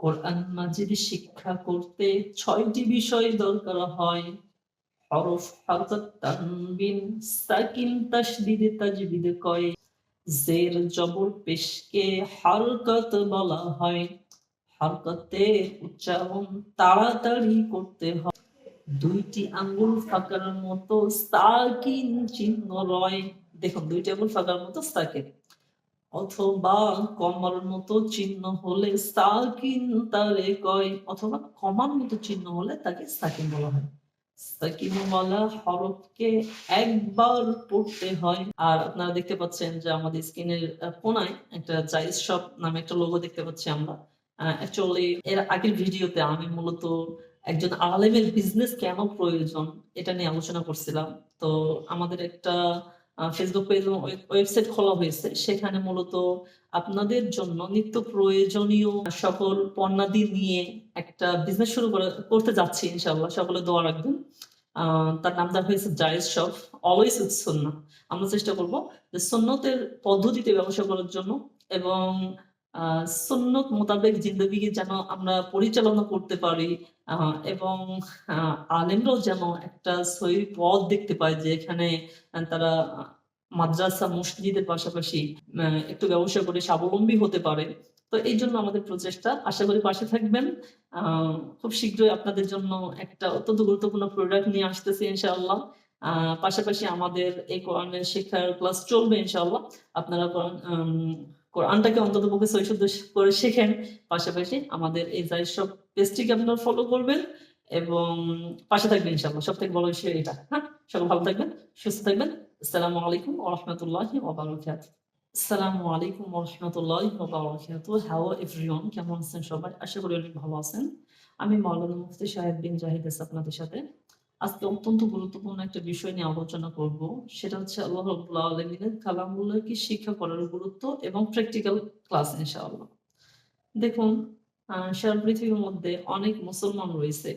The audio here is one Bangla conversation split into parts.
কোরআন মাজিদ শিক্ষা করতে ছয়টি বিষয় দরকার হয়। হরফ হরকত তানবিন সাকিন তাসদিদ তাজবিদ কয়, জের জবর পেশকে হরকত বলা হয়। হরকতের উচ্চারণ তাড়াতাড়ি করতে হয়। দুইটি আঙ্গুল ফাঁকার মতো সাকিন চিহ্ন রয়। দেখুন, দুইটি আঙ্গুল ফাঁকার মতো সাকিন। অথবা কমার মতো চিহ্ন হলে সাকিন তারে কয়, অথবা কমার মতো চিহ্ন হলে তাকে সাকিন বলা হয়। হরফকে একবার পড়তে হয়। আর আপনারা দেখতে পাচ্ছেন যে আমাদের স্ক্রিনের কোনায় একটা জাইজ শপ নামে একটা লোগো দেখতে পাচ্ছি আমরা। অ্যাকচুয়ালি এর আগের ভিডিওতে আমি মূলত একজন আলেমের বিজনেস কেন প্রয়োজন এটা নিয়ে আলোচনা করছিলাম। তো আমাদের একটা ফেসবুক পেজ ওয়েবসাইট খোলা হয়েছে। সেখানে মূলত আপনাদের জন্য নিত্য প্রয়োজনীয় সকল পণ্যাদি নিয়ে একটা বিজনেস শুরু করে, করতে যাচ্ছি ইনশাল্লাহ সকলে দোয়া রাখবেন। তার নাম দেওয়া হয়েছে জায়েজ শপ অলওয়েজ উইথ সন্না আমরা চেষ্টা করব যে সন্ন্যতের পদ্ধতিতে ব্যবসা করার জন্য এবং সুন্নত মোতাবেক জিন্দগি যেন আমরা পরিচালনা করতে পারি এবং আলেমরাও যেন একটা সহি পথ দেখতে পায় যে এখানে তারা মাদ্রাসা, মসজিদের পাশাপাশি একটু ব্যবসা করে স্বাবলম্বী হতে পারে। তো এই জন্য আমাদের প্রচেষ্টা। আশা করি পাশে থাকবেন। খুব শীঘ্রই আপনাদের জন্য একটা অত্যন্ত গুরুত্বপূর্ণ প্রোডাক্ট নিয়ে আসতেছি ইনশাআল্লাহ। পাশাপাশি আমাদের এই কোরআনের শিক্ষার ক্লাস চলবে ইনশাআল্লাহ। আপনারা কোরআনটাকে অন্তত পক্ষে সৈশুদ্ধ করে শেখেন। পাশাপাশি আমাদের এই যাই সব পেজটিকে আপনারা ফলো করবেন এবং পাশে থাকবেন ইনশাআল্লাহ। সব থেকে বড় বিষয় এটা। হ্যাঁ? সবাই ভালো থাকবেন, সুস্থ থাকবেন। আসসালামু আলাইকুম রাহমাতুল্লাহি ওয়া আসসালামু আলাইকুম রাহমাতুল্লাহি ওয়া এভরিওয়ান কেমন আছেন সবাই? আশা করি অনেক ভালো আছেন। আমি মাওলানা মুফতি সাহেব বিন জাহিদ আপনাদের সাথে আজকে অত্যন্ত গুরুত্বপূর্ণ একটা বিষয় নিয়ে আলোচনা করব। সেটা হচ্ছে আল্লাহ রাব্বুল আলামিনের শিক্ষা করার গুরুত্ব এবং প্র্যাকটিক্যাল ক্লাস ইনশাআল্লাহ। দেখুন সারা পৃথিবীর মধ্যে অনেক মুসলমান রয়েছে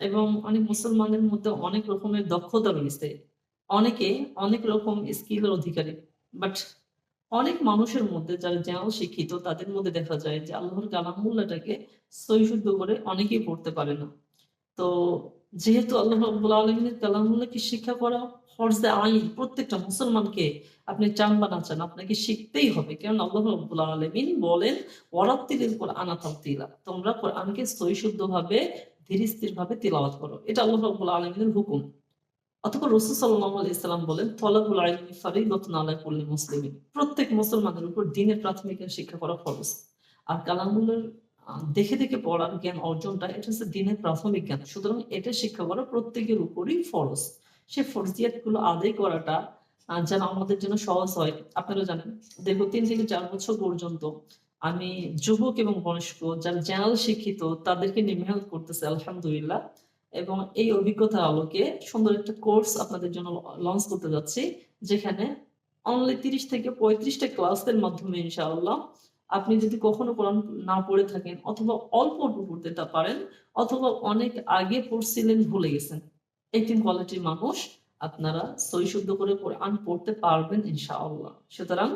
এবং অনেক মুসলমানের মধ্যে অনেক রকমের দক্ষতা রয়েছে। অনেকে অনেক রকম স্কিলের অধিকারী বাট অনেক মানুষের মধ্যে যারা জেনারেল শিক্ষিত, তাদের মধ্যে দেখা যায় যে আল্লাহর কালামুল্লাহটাকে সহিশুদ্ধ করে অনেকেই পড়তে পারে না। তো যেহেতু আল্লাহ রাব্বুল আলমিনের কালামুল্লাহকে শিক্ষা করা ফরজে আইন, প্রত্যেকটা মুসলমানকে আপনি চান বা না চান আপনাকে শিখতেই হবে। কারণ আল্লাহ রাব্বুল আলমিন বলেন, ওয়ারাত্তিলিল কোরআন তারতিলা তোমরা কোরআনকে সহিশুদ্ধ ভাবে ধীর স্থির ভাবে তিলাওয়াত করো। এটা আল্লাহ রাব্বুল আলমিনের হুকুম। অথবা রসুল সাল্লাহ ইসলাম বলেন, তলাবুল আইনি ফারিদতুন আলা কুল্লি মুসলিমিন প্রত্যেক মুসলমানের উপর দিনের প্রাথমিক শিক্ষা করা ফরজ। আর কালামুল্লার দেখে দেখে পড়ার জ্ঞান অর্জনটা এটা হচ্ছে দিনের প্রাথমিক জ্ঞান। সুতরাং এটা শিক্ষা করা প্রত্যেকের উপরই ফরজ। সে ফরজিয়াতগুলো আদায় করাটা যেন আমাদের জন্য সহজ হয়। আপনারা জানেন, দীর্ঘ তিন থেকে চার বছর পর্যন্ত আমি যুবক এবং বয়স্ক যারা জেনারেল শিক্ষিত, তাদেরকে নিয়ে মেহনত করতেছে, আলহামদুলিল্লাহ। এবং এই অভিজ্ঞতার আলোকে সুন্দর একটা কোর্স আপনাদের জন্য লঞ্চ করতে যাচ্ছি, যেখানে অনলি তিরিশ থেকে পঁয়ত্রিশটা ক্লাসের মাধ্যমে, ইনশাআল্লাহ আপনি যদি কখনো কোরআন না পড়ে থাকেন অথবা অল্প অল্প পড়তে তা পারেন, অথবা অনেক আগে পড়ছিলেন ভুলে গেছেন একটি কোয়ালিটির মানুষ আপনারা সই শুদ্ধ করে কোরআন পড়তে পারবেন ইনশাআল্লাহ। সুতরাং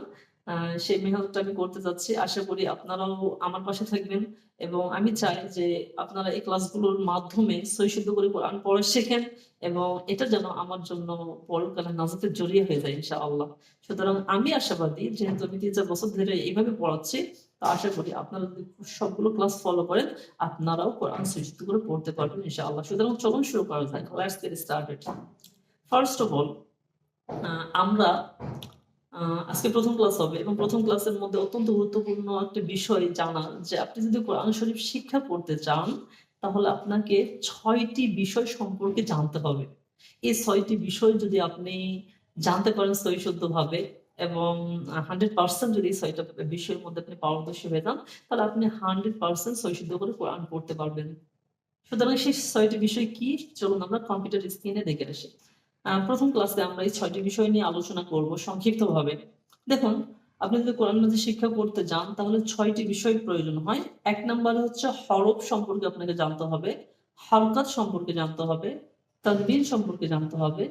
সেই মেহনতটা আমি করতে যাচ্ছি। আশা করি আপনারাও আমার পাশে থাকবেন এবং আমি চাই যে আপনারা এই ক্লাসগুলোর মাধ্যমে সই শুদ্ধ করে কোরআন পড়া শেখেন এবং এটা যেন আমার জন্য পরকালে নাজাতের জড়িয়ে হয়ে যায়, ইনশাআল্লাহ। সুতরাং আমি আশাবাদী, যেহেতু আমি তিন চার বছর ধরে এইভাবে পড়াচ্ছি, তো আশা করি আপনারা যদি সবগুলো ক্লাস ফলো করেন, আপনারাও কোরআন সই শুদ্ধ করে পড়তে পারবেন, ইনশাআল্লাহ। সুতরাং চলুন শুরু করা স্টার্টেড ফার্স্ট অফ অল আমরা আজকে প্রথম ক্লাস হবে এবং প্রথম ক্লাসের মধ্যে অত্যন্ত গুরুত্বপূর্ণ একটা বিষয় জানা যে আপনি যদি কোরআন শরীফ শিক্ষা করতে চান, তাহলে আপনাকে ছয়টি বিষয় সম্পর্কে জানতে হবে। এই ছয়টি বিষয় যদি আপনি জানতে পারেন সহিশুদ্ধ ভাবে এবং হান্ড্রেড পার্সেন্ট যদি ছয়টা বিষয়ের মধ্যে আপনি পারদর্শী হয়ে যান, তাহলে আপনি হান্ড্রেড পার্সেন্ট সহিশুদ্ধ করে কোরআন পড়তে পারবেন। সুতরাং সেই ছয়টি বিষয় কি? চলুন আমরা কম্পিউটার স্ক্রিনে দেখে আসি। প্রথম ক্লাসে আমরা এই ছয়টি বিষয় নিয়ে আলোচনা করব সংক্ষিপ্তভাবে। দেখুন, আপনি যদি কোরআন মাঝে শিক্ষা করতে যান, তাহলে ছয়টি বিষয় প্রয়োজন হয়। এক নম্বরে হচ্ছে হরফ সম্পর্কে আপনাকে জানতে হবে, হরকাত সম্পর্কে জানতে হবে তাদবির সম্পর্কে জানতে হবে,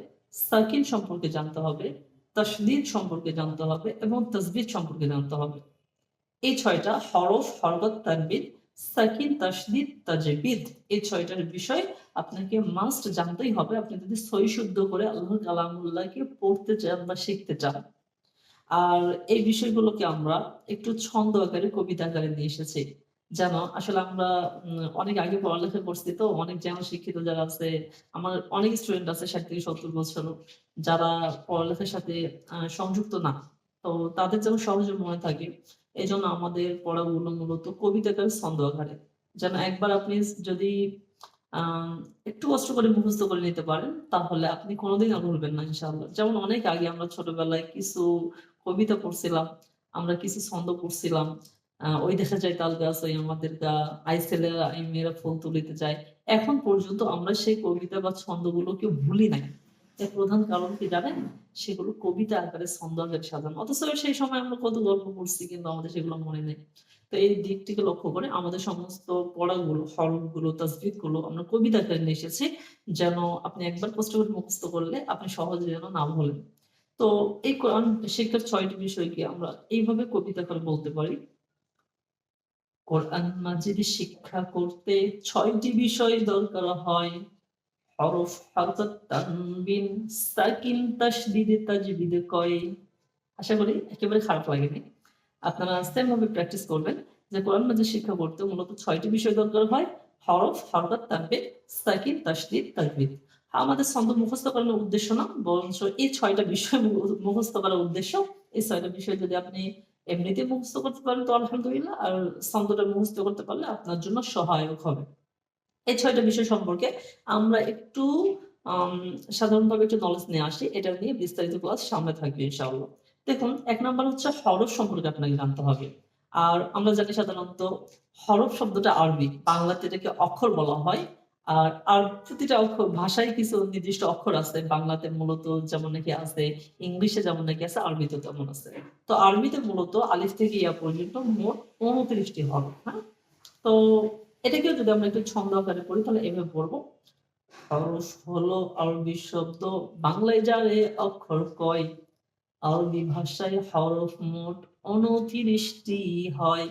সাকিন সম্পর্কে জানতে হবে তসদিদ সম্পর্কে জানতে হবে এবং তসবির সম্পর্কে জানতে হবে। এই ছয়টা হরফ, হরকত তানবির সাকিন তাসদিদ তাজবিদ, এই ছয়টার বিষয় আপনাকে মাস্ট জানতেই হবে। আপনি যদি সই শুদ্ধ করে আল্লাহ কালামুল্লাহকে পড়তে চান বা শিখতে চান। আর এই বিষয়গুলোকে আমরা একটু ছন্দ আকারে, কবিতা আকারে নিয়ে এসেছি। আসলে আমরা অনেক আগে পড়ালেখা করছি তো, অনেক যেন শিক্ষিত যারা আছে, আমার অনেক স্টুডেন্ট আছে ষাট থেকে সত্তর বছর, যারা পড়ালেখার সাথে সংযুক্ত না। তো তাদের যেন সহজে মনে থাকে এই জন্য আমাদের পড়াগুলো মূলত কবিতাকার ছন্দ আকারে যেন একবার আপনি যদি একটু কষ্ট করে মুখস্থ করে নিতে পারেন, তাহলে আপনি কোনোদিন আর ভুলবেন না, ইনশাআল্লাহ। যেমন অনেক আগে আমরা ছোটবেলায় কিছু কবিতা পড়ছিলাম, আমরা কিছু ছন্দ পড়ছিলাম ওই দেখা যায় তাল গাছ, ওই আমাদের গা, আই ছেলেরা আই মেয়েরা ফুল তুলিতে যায়। এখন পর্যন্ত আমরা সেই কবিতা বা ছন্দগুলোকে ভুলি নাই। এর প্রধান কারণ কি জানেন? সেগুলো কবিতা আকারে ছন্দ আকারে সাজানো অথচ সেই সময় আমরা কত গল্প পড়ছি, কিন্তু আমাদের সেগুলো মনে নেই। তো এই দিকটিকে লক্ষ্য করে আমাদের সমস্ত পড়াগুলো, হরফগুলো তাসবিদগুলো আমরা কবিতা আকারে নিয়ে এসেছি, যেন আপনি একবার কষ্ট করে মুখস্থ করলে আপনি সহজে যেন না ভোলেন। তো এই কোরআন শিক্ষার ছয়টি বিষয়কে আমরা এইভাবে কবিতা করে বলতে পারি। কোরআন মাজিদ শিক্ষা করতে ছয়টি বিষয় দরকার হয়। হরফ হরকত তানবিন, সাকিন তাসদিদ তাজবিদ, কয়। আশা করি একেবারে খারাপ লাগেনি। আপনারা সেম ভাবে প্র্যাকটিস করবেন। যে কোরআন মাজিদ শিক্ষা করতে মূলত ছয়টি বিষয় দরকার হয়। হরফ হরকত তানবিন, সাকিন তাসদিদ তাজবিদ। আমাদের ছন্দ মুখস্থ করার উদ্দেশ্য না, বরঞ্চ এই ছয়টা বিষয় মুখস্থ করার উদ্দেশ্য। এই ছয়টা বিষয় যদি আপনি এমনিতে মুখস্থ করতে পারেন, তো আলহামদুলিল্লাহ। আর ছন্দটা মুখস্থ করতে পারলে আপনার জন্য সহায়ক হবে। এই ছয়টা বিষয় সম্পর্কে আমরা একটু সাধারণভাবে একটু নলেজ নিয়ে আসি। এটা নিয়ে বিস্তারিত ক্লাস সামনে থাকবে ইনশাআল্লাহ। দেখুন, এক নাম্বার হচ্ছে হরফ সম্পর্কে আপনাকে জানতে হবে। আর আমরা জানি সাধারণত হরফ শব্দটা আরবি। বাংলাতে এটাকে অক্ষর বলা হয়। আর আর প্রতিটা অক্ষর, ভাষায় কিছু নির্দিষ্ট অক্ষর আছে। বাংলাতে মূলত যেমন নাকি আছে, ইংলিশে যেমন নাকি আছে, আরবিতে তেমন আছে। তো আরবিতে মূলত আলিফ থেকে ইয়া পর্যন্ত মোট উনত্রিশটি হরফ হ্যাঁ? তো এটাকেও যদি আমরা একটু ছন্দ আকারে পড়ি, তাহলে এভাবে পড়ব। হরফ হলো, আরবি শব্দ, বাংলায় যারে অক্ষর কয়, আরবি ভাষায় হরফ মোট উনত্রিশটি হয়।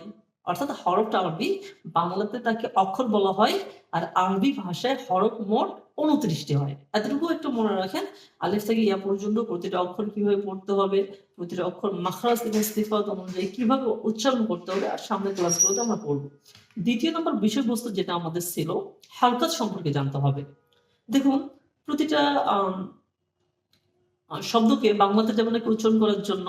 অর্থাৎ হরফটা আরবি, বাংলাতে তাকে অক্ষর বলা হয় আর আরবি ভাষায় হরফ মোট উনত্রিশটি হয়। এতটুকু একটু মনে রাখেন। আলিফ থেকে ইয়া পর্যন্ত প্রতিটা অক্ষর কীভাবে পড়তে হবে, প্রতিটা অক্ষর মাখরাজ এবং সিফাত অনুযায়ী কীভাবে উচ্চারণ করতে হবে, আর সামনের ক্লাসগুলোতে আমরা পড়ব। দ্বিতীয় নম্বর বিষয়বস্তু যেটা আমাদের ছিল, হারকাত সম্পর্কে জানতে হবে। দেখুন, প্রতিটা শব্দকে বাংলাতে যেমন উচ্চারণ করার জন্য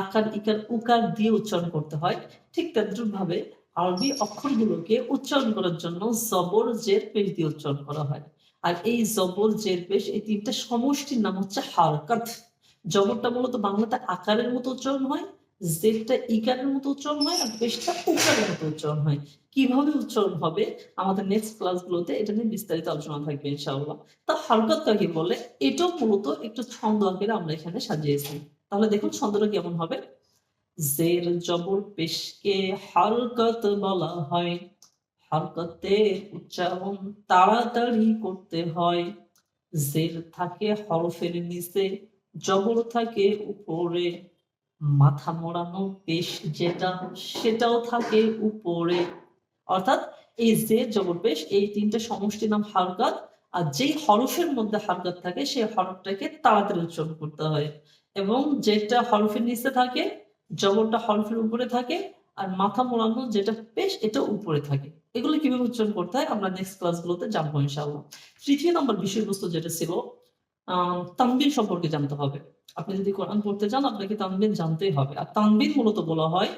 আকার, ইকার, উকার দিয়ে উচ্চারণ করতে হয়। ঠিক তেমন ভাবে আরবি অক্ষরগুলোকে উচ্চারণ করার জন্য জবর, জের, পেশ দিয়ে উচ্চারণ করা হয়। আর এই জবর, জের, পেশ এই তিনটা সমষ্টির নাম হচ্ছে হারকাত। জবরটা মূলত বাংলাতে আকারের মতো উচ্চারণ হয়, জেরটা ইকারের মতো উচ্চারণ হয়, আর পেশটা উকারের মতো উচ্চারণ হয়। কীভাবে উচ্চারণ হবে? আমাদের নেক্সট ক্লাসগুলোতে এটা নিয়ে বিস্তারিত আলোচনা থাকবে, ইনশাআল্লাহ। তা হারকাত কাকে বলে, এটাও মূলত একটু ছন্দ আকারে আমরা এখানে সাজিয়েছি। তাহলে দেখুন ছন্দটা কেমন হবে? জের জবর পেশকে হারকাত বলা হয়। হারকাতের উচ্চারণ তাড়াতাড়ি করতে হয়। জের থাকে হরফের নিচে, জবর থাকে উপরে। মাথা মোড়ানো পেশ যেটা, সেটাও থাকে উপরে। অর্থাৎ এই যে জবর পেশ, এই তিনটে সমষ্টির নাম হারকাত আর যেই হরফের মধ্যে হারকাত থাকে, সেই হরফটাকে তাড়াতাড়ি উচ্চারণ করতে হয়। এবং যেটা হরফের নিচে থাকে জবরটা হরফের উপরে থাকে, আর মাথা মোড়ানো যেটা পেশ, এটা উপরে থাকে। এগুলো কীভাবে উচ্চারণ করতে হয় আমরা নেক্সট ক্লাসগুলোতে জানব ইনশাআল্লাহ। তৃতীয় নম্বর বিষয়বস্তু যেটা ছিল তানবিন সম্পর্কে জানতে হবে। আপনি যদি কোরআন পড়তে চান আপনাকে তানবিন জানতেই হবে। আর তানবিন মূলত বলা হয়,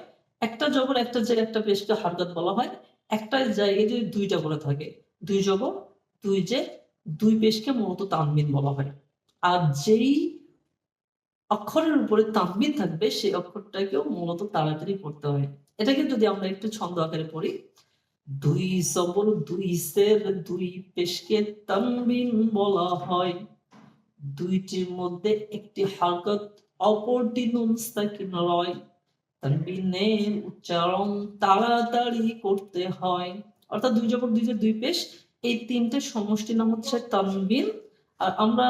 একটা জবর একটা যে একটা পেশকে হারকাত বলা হয়, একটা জায়গায় যদি দুইটা করে থাকে, দুই জবর, দুই যে, দুই পেশকে মূলত তানবিন বলা হয়। আর যেই অক্ষরের উপরে তানবিন থাকবে, সেই অক্ষরটাকেও মূলত তাড়াতাড়ি পড়তে হয় এটাকে যদি আমরা একটু ছন্দ আকারে পড়ি, দুই জবর দুই সের, দুই পেশকে তানবিন বলা হয়। দুইটির মধ্যে একটি হারকত অপরটি নুন রয়। তানবিনের উচ্চারণ তাড়াতাড়ি করতে হয়। অর্থাৎ দুই জবর দুই দুই পেশ, এই তিনটে সমষ্টি নাম হচ্ছে তানবিন আর আমরা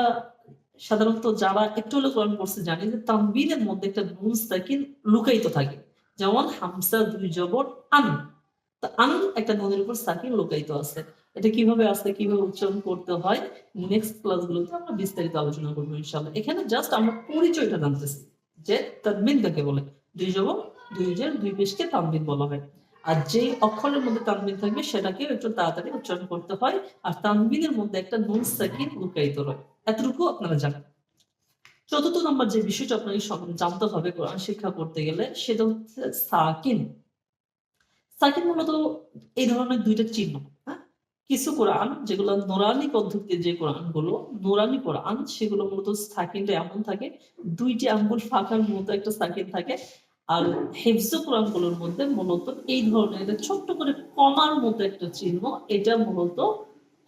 সাধারণত যারা একটু হলেও কোরআন পড়ছে জানি যে তানবিনের মধ্যে একটা নুন সাকিন লুকায়িত থাকে। যেমন হামসা, দুই জবর, আন। আন একটা নুনের উপর সাকিন লুকায়িত আছে। এটা কীভাবে আসে কীভাবে উচ্চারণ করতে হয় নেক্সট ক্লাসগুলোতে আমরা বিস্তারিত আলোচনা করব ইনশাআল্লাহ। এখানে জাস্ট আমরা পরিচয়টা জানতেছি, যে তানবিন কাকে বলে? দুই জবর, দুই জের, দুই পেশকে তানবিন বলা হয়। আর যে অক্ষরের মধ্যে তানবিন থাকবে সেটাকে একটু তাড়াতাড়ি উচ্চারণ করতে হয়। আর তানবিনের মধ্যে একটা নুন সাকিন লুকায়িত রয় এতটুকু আপনারা জানেন। চতুর্থ নম্বর যে বিষয়টা আপনাকে জানতে হবে কোরআন শিক্ষা করতে গেলে, সেটা হচ্ছে সাকিন। সাকিন মূলত এই ধরনের দুইটা চিহ্ন হ্যাঁ? কিছু কোরআন যেগুলো নোরানি পদ্ধতিতে যে কোরআনগুলো নোরানি কোরআন, সেগুলো মূলত সাকিনটা এমন থাকে, দুইটি আঙ্গুল ফাঁকার মতো একটা সাকিন থাকে, আর হেফজ কোরআনগুলোর মধ্যে মূলত এই ধরনের একটা ছোট্ট করে কমার মতো একটা চিহ্ন, এটা মূলত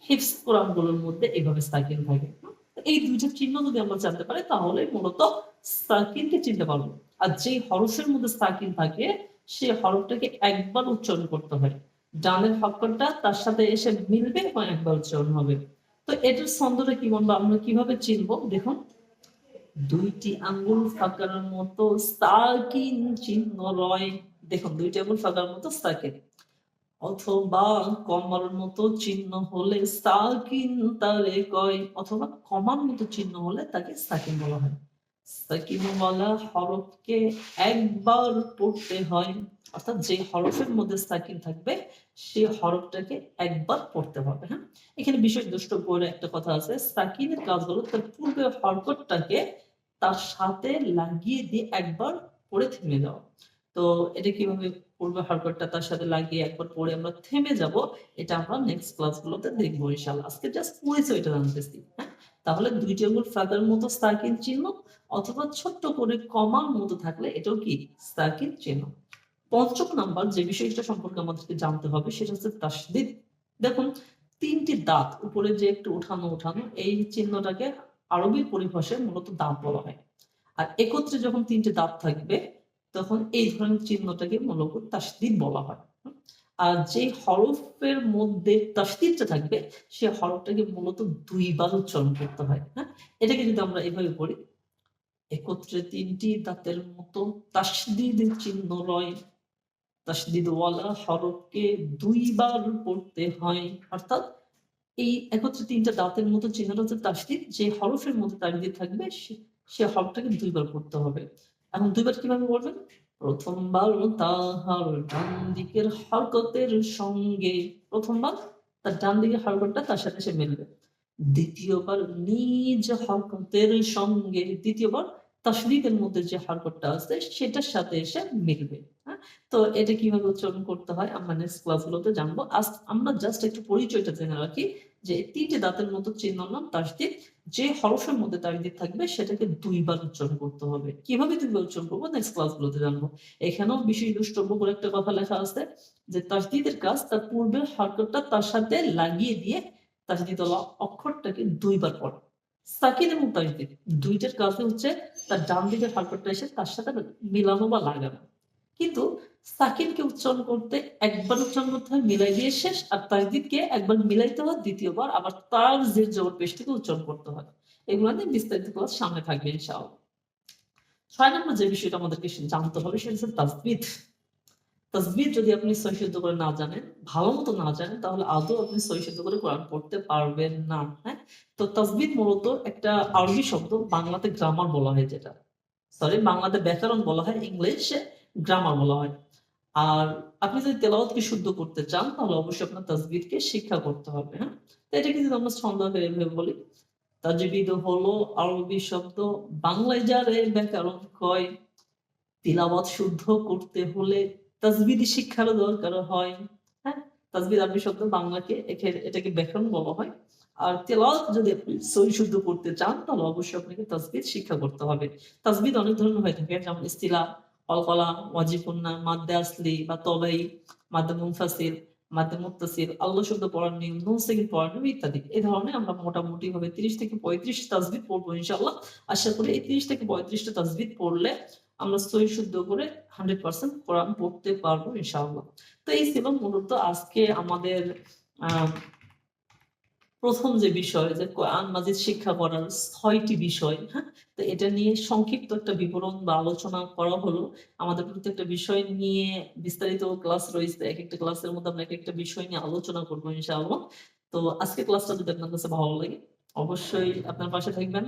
হিফস কোরআনগুলোর মধ্যে এভাবে সাকিন থাকে। এই দুইটা চিহ্ন যদি আমরা জানতে পারি, তাহলে মূলত সাকিনকে চিনতে পারব। আর যে হরফের মধ্যে সাকিন থাকে, সেই হরফটাকে একবার উচ্চারণ করতে হয়। ডানের হক্করটা তার সাথে এসে মিলবে এবং একবার উচ্চারণ হবে। তো এটার ছন্দটা কি বলব? আমরা কীভাবে চিনবো? দেখুন। দুইটি আঙ্গুল ফাঁকার মতো সাকিন চিহ্ন রয়। দেখুন, দুইটি আঙ্গুল ফাঁকার মতো সাকিন অথবা কমার মতো চিহ্ন হলে সাকিন তারে কয়, অথবা কমার মতো চিহ্ন হলে তাকে সাকিন বলা হয়। সাকিন বলা হরফকে একবার পড়তে হয়, অর্থাৎ যে হরফের মধ্যে সাকিন থাকবে সেই হরফটাকে একবার পড়তে হবে হ্যাঁ? এখানে বিশেষ দুষ্ট করে একটা কথা আছে, সাকিনের কাজগুলো তার পূর্বে হরকতটাকে তার সাথে লাগিয়ে দিয়ে একবার পড়ে থেমে যাওয়া। তো এটা কীভাবে পূর্বে হরকতটা তার সাথে লাগিয়ে একবার পরে আমরা থেমে যাব, এটা আমরা নেক্সট ক্লাসগুলোতে দেখব ইনশাআল্লাহ। আজকে জাস্ট পরিচয়টা জানতেছি হ্যাঁ? তাহলে দুইটি আঙ্গুল ফাদার মতো সাকিন চিহ্ন অথবা ছোট্ট করে কমার মতো থাকলে এটাও কি? সাকিন চিহ্ন। পঞ্চম নাম্বার যে বিষয়টা সম্পর্কে আমাদেরকে জানতে হবে, সেটা হচ্ছে তাসদিদ। দেখুন, তিনটি দাঁত, উপরে যে একটু উঠানো উঠানো এই চিহ্নটাকে আরবির পরিভাষায় মূলত দাঁত বলা হয়। আর একত্রে যখন তিনটে দাঁত থাকবে তখন এই ধরনের চিহ্নটাকে মূলত তাসদিদ বলা হয়। আর যে হরফের মধ্যে তাসদিদটা থাকবে, সে হরফটাকে মূলত দুইবার উচ্চারণ করতে হয়। হ্যাঁ? এটাকে যদি আমরা এভাবে পড়ি, একত্রে তিনটি দাঁতের মতো তাসদিদ চিহ্ন রয়। তাসদিদওয়ালা হরফকে দুইবার পড়তে হয়। অর্থাৎ এই একত্রে তিনটা দাঁতের মতো চিহ্নটা হচ্ছে তাসদিদ। যে হরফের মধ্যে তাসদিদ থাকবে, সে- সে হরফটাকে দুইবার পড়তে হবে। এখন দুইবার কীভাবে পড়বেন প্রথমবার তাহার ডান দিকের হরকতের সঙ্গে, প্রথমবার তার ডান দিকের হরকতটা তার সাথে সে মিলবে। দ্বিতীয়বার নিজ হরকতের সঙ্গে, দ্বিতীয়বার তাসদিদের মধ্যে যে হরকতটা আছে সেটার সাথে এসে মিলবে হ্যাঁ? তো এটা কীভাবে উচ্চারণ করতে হয়? আমরা নেক্সট ক্লাসগুলোতে জানব। আজ আমরা জাস্ট একটু পরিচয়টা জেনে রাখি। যে তিনটে দাঁতের মতো চিহ্ন নাম তাসদিদ যে হরফের মধ্যে তাসদিদ থাকবে সেটাকে দুইবার উচ্চারণ করতে হবে। কীভাবে দুইবার উচ্চারণ করব? নেক্সট ক্লাসগুলোতে জানব। এখানেও বিশেষ দুষ্টব্য করে একটা কথা লেখা আছে যে তাসদিদের কাজ, তার পূর্বের হরকতটা তার সাথে লাগিয়ে দিয়ে তাসদিদ অক্ষরটাকে দুইবার পড়া। সাকিন এবং তাসদিদ, দুইটার কাজে হচ্ছে তার ডান দিকের হরকতটা এসে তার সাথে মিলানো বা লাগানো। কিন্তু সাকিনকে উচ্চারণ করতে, একবার উচ্চারণ করতে হয়, মিলাই দিয়ে শেষ, আর তাজদিদকে একবার মিলাইতে হয়, দ্বিতীয়বার আবার তার যে জবর পেশটিকে উচ্চারণ করতে হয়। এগুলো নিয়ে বিস্তারিত ক্লাস সামনে থাকবে, ইনশাআল্লাহ। ছয় নম্বর যে বিষয়টা আমাদেরকে জানতে হবে, সেটা হচ্ছে তাজবিদ তাজবিদ যদি আপনি সহিশুদ্ধ করে না জানেন, ভালো মতো না জানেন, তাহলে আদৌ আপনি সহিশুদ্ধ করে কোরআন পড়তে পারবেন না হ্যাঁ? তো তাজবিদ মূলত একটা আরবি শব্দ, বাংলাতে গ্রামার বলা হয় যেটা। সরি বাংলাতে ব্যাকরণ বলা হয়, ইংলিশে গ্রামার বলা হয়। আর আপনি যদি তেলাওয়াতকে শুদ্ধ করতে চান, তাহলে অবশ্যই আপনার তাজবিদকে শিক্ষা করতে হবে হ্যাঁ? তো এটাকে যদি আমরা ছন্দ বলি। তাজবিদ হলো আরবি শব্দ, বাংলায় যারে ব্যাকরণ কয়, তিলাওয়াত শুদ্ধ করতে হলে তাজবিদ শিক্ষারও দরকার হয় হ্যাঁ? তাজবিদ আরবি শব্দ বাংলাকে এটাকে ব্যাকরণ বলা হয়। আর তেলাওয়াত যদি আপনি সহি শুদ্ধ করতে চান, তাহলে অবশ্যই আপনাকে তাজবিদ শিক্ষা করতে হবে। তাজবিদ অনেক ধরনের হয়ে থাকে, যেমন ইস্তিলা অলকলা ওয়াজিবুন্না মাদ্দে আসলি, বা মাদ্দে মুনফাসিল মাদ্দে মুত্তাসিল আল্লাহ শব্দ পড়ার নিয়ম নুন সেকেন্ড পড়ার নিয়ম ইত্যাদি। এই ধরনের আমরা মোটামুটি ভাবে তিরিশ থেকে পঁয়ত্রিশ তাজবিদ পড়ব ইনশাল্লাহ আশা করি এই তিরিশ থেকে পঁয়ত্রিশটা তাজবিদ পড়লে আমরা সহি শুদ্ধ করে হান্ড্রেড পার্সেন্ট কোরআন পড়তে পারব ইনশাআল্লাহ। তো এই ছিল মূলত আজকে আমাদের, আহ প্রথম যে বিষয় যে কোরআন মাজিদ শিক্ষা করার ছয়টি বিষয় হ্যাঁ? তো এটা নিয়ে সংক্ষিপ্ত একটা বিবরণ বা আলোচনা করা হলো। আমাদের প্রত্যেকটা বিষয় নিয়ে বিস্তারিত ক্লাস রয়েছে। এক একটা ক্লাসের মধ্যে আমরা এক একটা বিষয় নিয়ে আলোচনা করব ইনশাআল্লাহ। তো আজকে ক্লাসটা যদি আপনার কাছে ভালো লাগে, অবশ্যই আপনার পাশে থাকবেন।